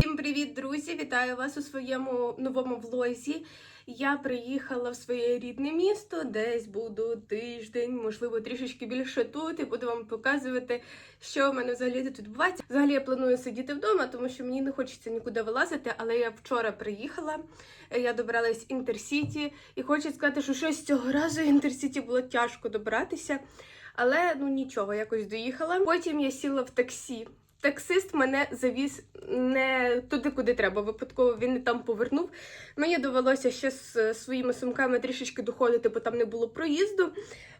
Всім привіт, друзі! Вітаю вас у своєму новому влозі. Я приїхала в своє рідне місто, десь буду тиждень, можливо, трішечки більше тут, і буду вам показувати, що в мене взагалі тут відбувається. Взагалі я планую сидіти вдома, тому що мені не хочеться нікуди вилазити. Але я вчора приїхала, я добиралась інтерсіті, і хочу сказати, що щось цього разу інтерсіті було тяжко добиратися. Але ну нічого, якось доїхала. Потім я сіла в таксі. Таксист мене завіз не туди, куди треба. Випадково він не там повернув. Мені довелося ще з е, своїми сумками трішечки доходити, бо там не було проїзду.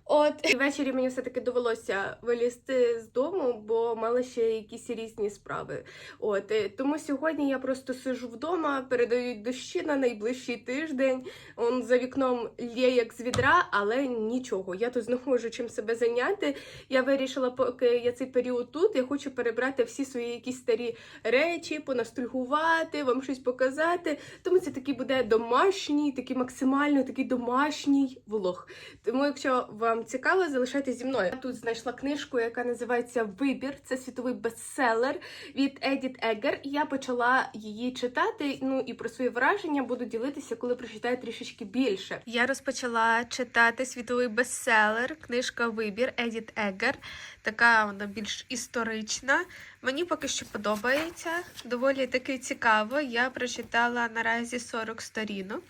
От і ввечері мені все-таки довелося вилізти з дому, бо мала ще якісь різні справи. От е, тому сьогодні я просто сижу вдома, передають дощі на найближчий тиждень. Он за вікном лє як з відра, але нічого. Я тут знаходжу чим себе зайняти. Я вирішила, поки я цей період тут, я хочу перебрати всі свої якісь старі речі, понастульгувати, вам щось показати. Тому це такий буде домашній, такий максимально такий домашній влог. Тому, якщо вам цікаво, залишайтесь зі мною. Я тут знайшла книжку, яка називається Вибір. Це світовий бестселер від Едіт Егер. Я почала її читати. Ну і про свої враження буду ділитися, коли прочитаю трішечки більше. Я розпочала читати світовий бестселер, книжка Вибір Едіт Егер. Така вона більш історична. Мені поки що подобається. Доволі таки цікаво. Я прочитала наразі 40 сторінок.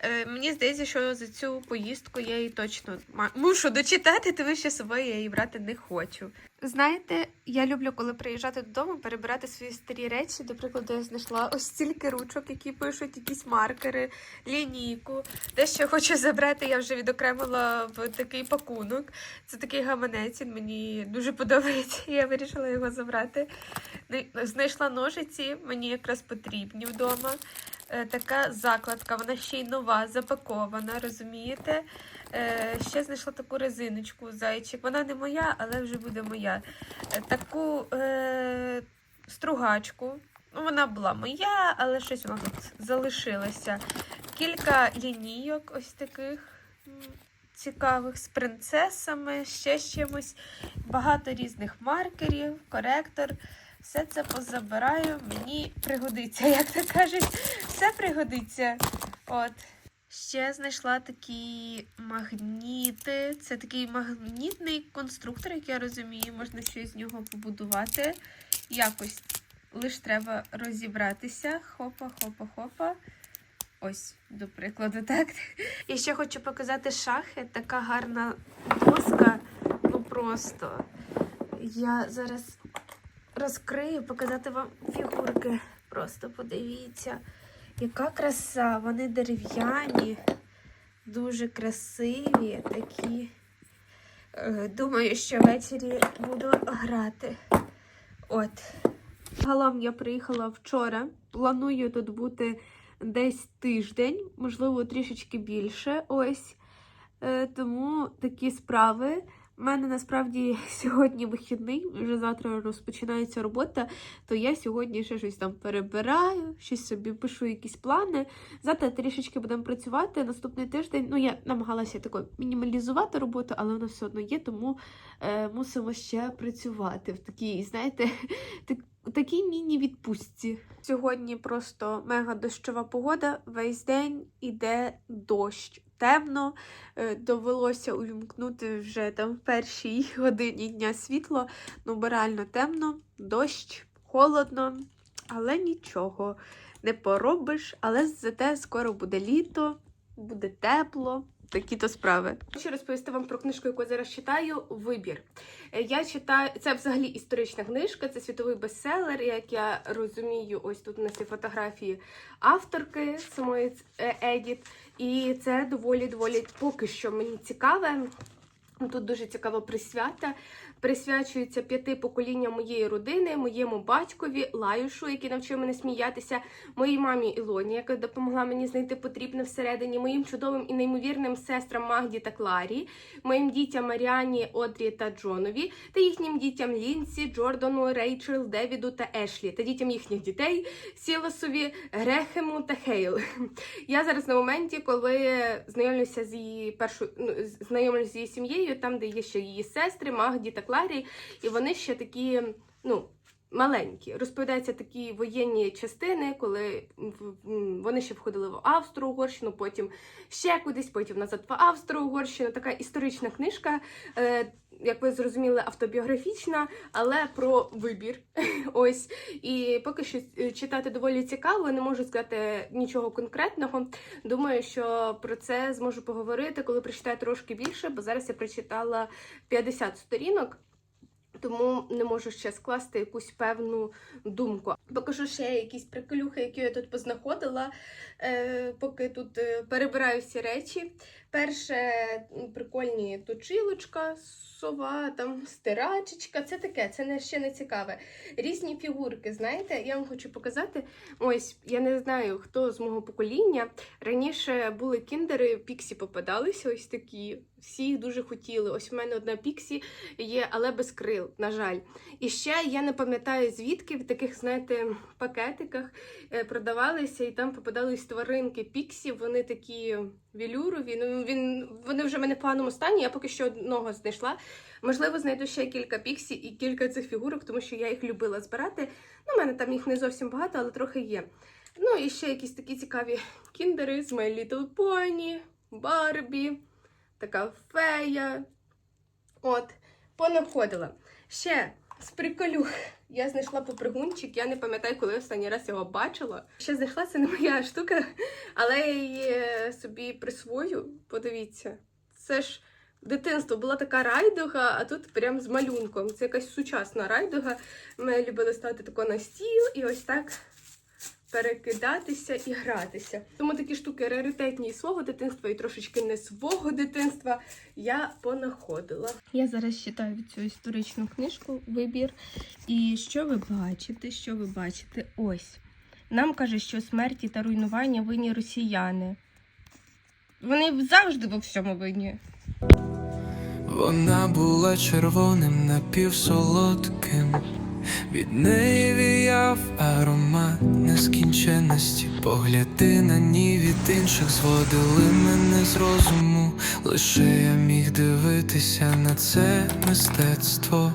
Е, мені здається, що за цю поїздку я її точно мушу дочитати, тому що собою я її брати не хочу. Знаєте, я люблю, коли приїжджати додому, перебирати свої старі речі. До прикладу, я знайшла ось стільки ручок, які пишуть якісь маркери, лінійку. Те, що я хочу забрати, я вже відокремила в такий пакунок. Це такий гаманець, він мені дуже подобається. Я вирішила його забрати. Знайшла ножиці, мені якраз потрібні вдома. Е, Така закладка, вона ще й нова, запакована, розумієте? Е, ще знайшла таку резиночку зайчик. Вона не моя, але вже буде моя. Е, таку е, стругачку. Ну, вона була моя, але щось вона тут залишилося. Кілька лінійок ось таких цікавих з принцесами, ще з чимось. Багато різних маркерів, коректор. Все це позабираю, мені пригодиться, як то кажуть, все пригодиться. От. Ще знайшла такі магніти. Це такий магнітний конструктор, як я розумію, можна щось з нього побудувати. Якось лише треба розібратися. Хопа, хопа, хопа. Ось, до прикладу, так. І ще хочу показати шахи. Така гарна доска. Ну просто. Я зараз розкрию, показати вам фігурки. Просто подивіться. Яка краса, вони дерев'яні, дуже красиві такі. Е, Думаю, що ввечері буду грати. От. Загалом я приїхала вчора. Планую тут бути десь тиждень, можливо, трішечки більше. Ось. Е, Тому такі справи. У мене насправді сьогодні вихідний, вже завтра розпочинається робота, то я сьогодні ще щось там перебираю, щось собі пишу якісь плани. Завтра трішечки будемо працювати. Наступний тиждень, ну я намагалася тако мінімалізувати роботу, але вона все одно є, тому е, мусимо ще працювати в такій, знаєте, так, такій міні-відпустці. Сьогодні просто мега дощова погода. Весь день іде дощ. Темно, Е, довелося увімкнути вже там в першій годині дня світло. Ну, бо реально темно, дощ, холодно, але нічого не поробиш. Але зате скоро буде літо, буде тепло. Такі то справи. Хочу розповісти вам про книжку, яку я зараз читаю. Вибір. Е, Я читаю це взагалі історична книжка, це світовий бестселер. Як я розумію, ось тут у нас є фотографії авторки самої е, Едіт. І це доволі доволі поки що мені цікаве. Тут дуже цікава присвята. Присвячується п'яти поколінням моєї родини, моєму батькові Лаюшу, який навчив мене сміятися, моїй мамі Ілоні, яка допомогла мені знайти потрібне всередині, моїм чудовим і неймовірним сестрам Магді та Кларі, моїм дітям Маріані, Одрі та Джонові, та їхнім дітям Лінсі, Джордану, Рейчел, Девіду та Ешлі, та дітям їхніх дітей Сілосові, Грехему та Хейл. Я зараз на моменті, коли знайомлюся з її першою ну, знайомлюся з її сім'єю. Там, де є ще її сестри, Магді та Кларі, і вони ще такі, ну. Маленькі. Розповідаються такі воєнні частини, коли вони ще входили в Австро-Угорщину, потім ще кудись, потім назад в Австро-Угорщину. Така історична книжка, е, як ви зрозуміли, автобіографічна, але про вибір. Ось. І поки що е, читати доволі цікаво, не можу сказати нічого конкретного. Думаю, що про це зможу поговорити, коли прочитаю трошки більше, бо зараз я прочитала 50 сторінок. Тому не можу ще скласти якусь певну думку. Покажу ще якісь приколюхи, які я тут познаходила, е, поки тут е, перебираю всі речі. Перше прикольні точилочка, сова, там стирачечка. Це таке, це не ще не цікаве. Різні фігурки, знаєте, я вам хочу показати. Ось, я не знаю, хто з мого покоління. Раніше були кіндери, піксі попадалися, ось такі. Всі їх дуже хотіли. Ось у мене одна піксі є, але без крил, на жаль. І ще я не пам'ятаю, звідки в таких, знаєте, пакетиках е, продавалися, і там попадались тваринки піксі. Вони такі вілюрові. Ну він вони вже в мене в поганому стані. Я поки що одного знайшла. Можливо, знайду ще кілька піксі і кілька цих фігурок, тому що я їх любила збирати. Ну, у мене там їх не зовсім багато, але трохи є. Ну і ще якісь такі цікаві кіндери з My Little Pony, Барбі, така фея. От, понаходила. Ще з приколюх я знайшла попригунчик, я не пам'ятаю, коли останній раз його бачила. Ще знайшла, це не моя штука, але я її собі присвою. Подивіться, це ж дитинство була така райдуга, а тут прям з малюнком. Це якась сучасна райдуга. Ми любили ставити тако на стіл і ось так перекидатися і гратися. Тому такі штуки раритетні і свого дитинства, і трошечки не свого дитинства я понаходила. Я зараз читаю цю історичну книжку Вибір. І що ви бачите? Що ви бачите? Ось. Нам каже, що смерті та руйнування винні росіяни. Вони завжди во всьому винні. Вона була червоним напівсолодким, від неї віяв аромат нескінченності. Погляди на ній від інших зводили мене з розуму. Лише я міг дивитися на це мистецтво.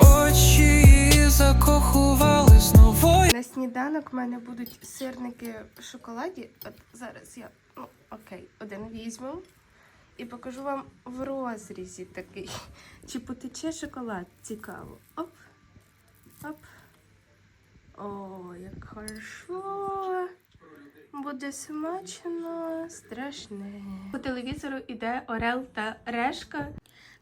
Очі її закохували знову. На сніданок в мене будуть сирники в шоколаді. От зараз я, ну окей, один візьму і покажу вам в розрізі такий. Чи потече шоколад? Цікаво. Оп. Оп. О, як хорошо. Буде смачно, страшне. По телевізору іде Орел та Решка.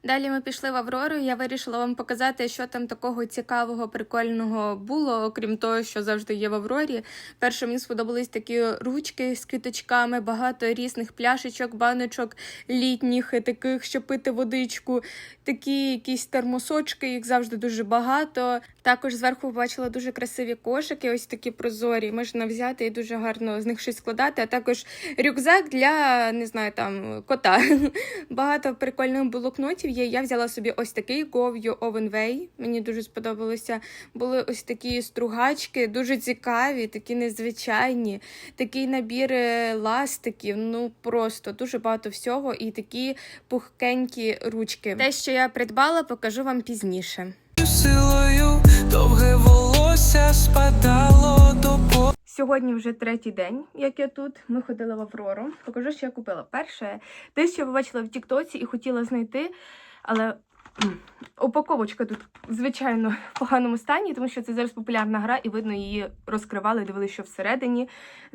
Далі ми пішли в Аврору. Я вирішила вам показати, що там такого цікавого, прикольного було, окрім того, що завжди є в Аврорі. Перше мені сподобались такі ручки з квіточками, багато різних пляшечок, баночок літніх, таких, щоб пити водичку, такі якісь термосочки, їх завжди дуже багато. Також зверху побачила дуже красиві кошики, ось такі прозорі. Можна взяти і дуже гарно з них щось складати. А також рюкзак для не знаю там кота. Багато прикольних блокнотів є. Я взяла собі ось такий Oven Way. Мені дуже сподобалося. Були ось такі стругачки, дуже цікаві, такі незвичайні. Такий набір е, ластиків. Ну просто дуже багато всього. І такі пухкенькі ручки. Те, що я придбала, покажу вам пізніше. Силою довге волосся спадало до по. Сьогодні вже третій день, як я тут. Ми ходили в Аврору. Покажу, що я купила. Перше, те, що я побачила в Тіктоці і хотіла знайти, але м, упаковочка тут, звичайно, в поганому стані, тому що це зараз популярна гра, і видно, її розкривали, дивилися, що всередині.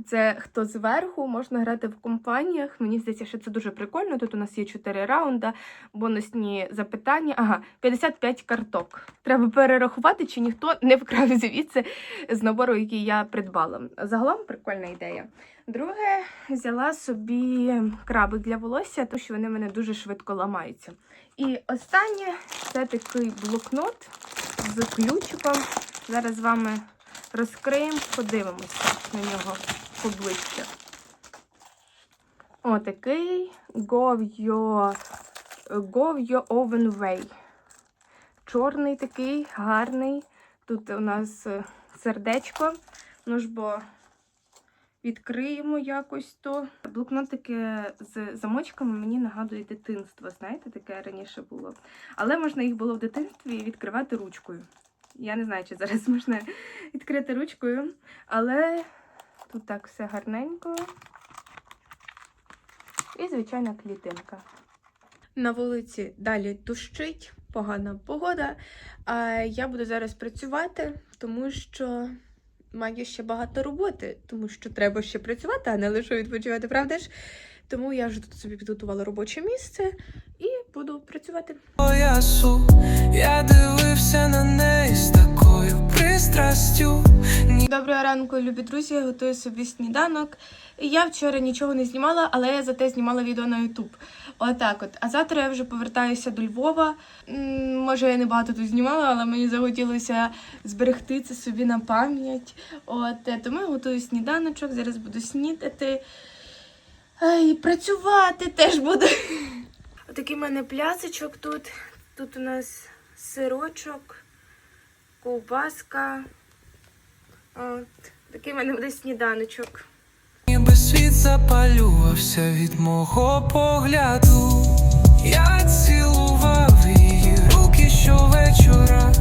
Це хто зверху, можна грати в компаніях. Мені здається, що це дуже прикольно. Тут у нас є 4 раунда, бонусні запитання. Ага, 55 карток. Треба перерахувати, чи ніхто не вкрав звідси з набору, який я придбала. Загалом прикольна ідея. Друге, взяла собі крабик для волосся, тому що вони в мене дуже швидко ламаються. І останнє це такий блокнот з ключиком. Зараз з вами розкриємо, подивимося на нього поближче. Отакий Go Your, Go Oven Way. Чорний такий, гарний. Тут у нас е, сердечко. Ну ж бо відкриємо якось то. Блокнотики з замочками мені нагадують дитинство. Знаєте, таке раніше було. Але можна їх було в дитинстві відкривати ручкою. Я не знаю, чи зараз можна відкрити ручкою, але тут так все гарненько. І звичайна клітинка. На вулиці далі дощить, погана погода. А я буду зараз працювати, тому що маю ще багато роботи, тому що треба ще працювати, а не лише відпочивати, правда ж? Тому я вже тут собі підготувала робоче місце і буду працювати. Я дивився на неї з такою пристрастю. Доброго ранку, любі друзі. Я готую собі сніданок. Я вчора нічого не знімала, але я зате знімала відео на YouTube. Отак от. А завтра я вже повертаюся до Львова. Може, я не багато тут знімала, але мені захотілося зберегти це собі на пам'ять. От е, тому я готую сніданочок, зараз буду снідати. І працювати теж буду. Отакий в мене плясочок тут. Тут у нас сирочок, ковбаска. От. Такий в мене буде сніданочок. Ніби світ запалювався від мого погляду. Я цілував її руки щовечора.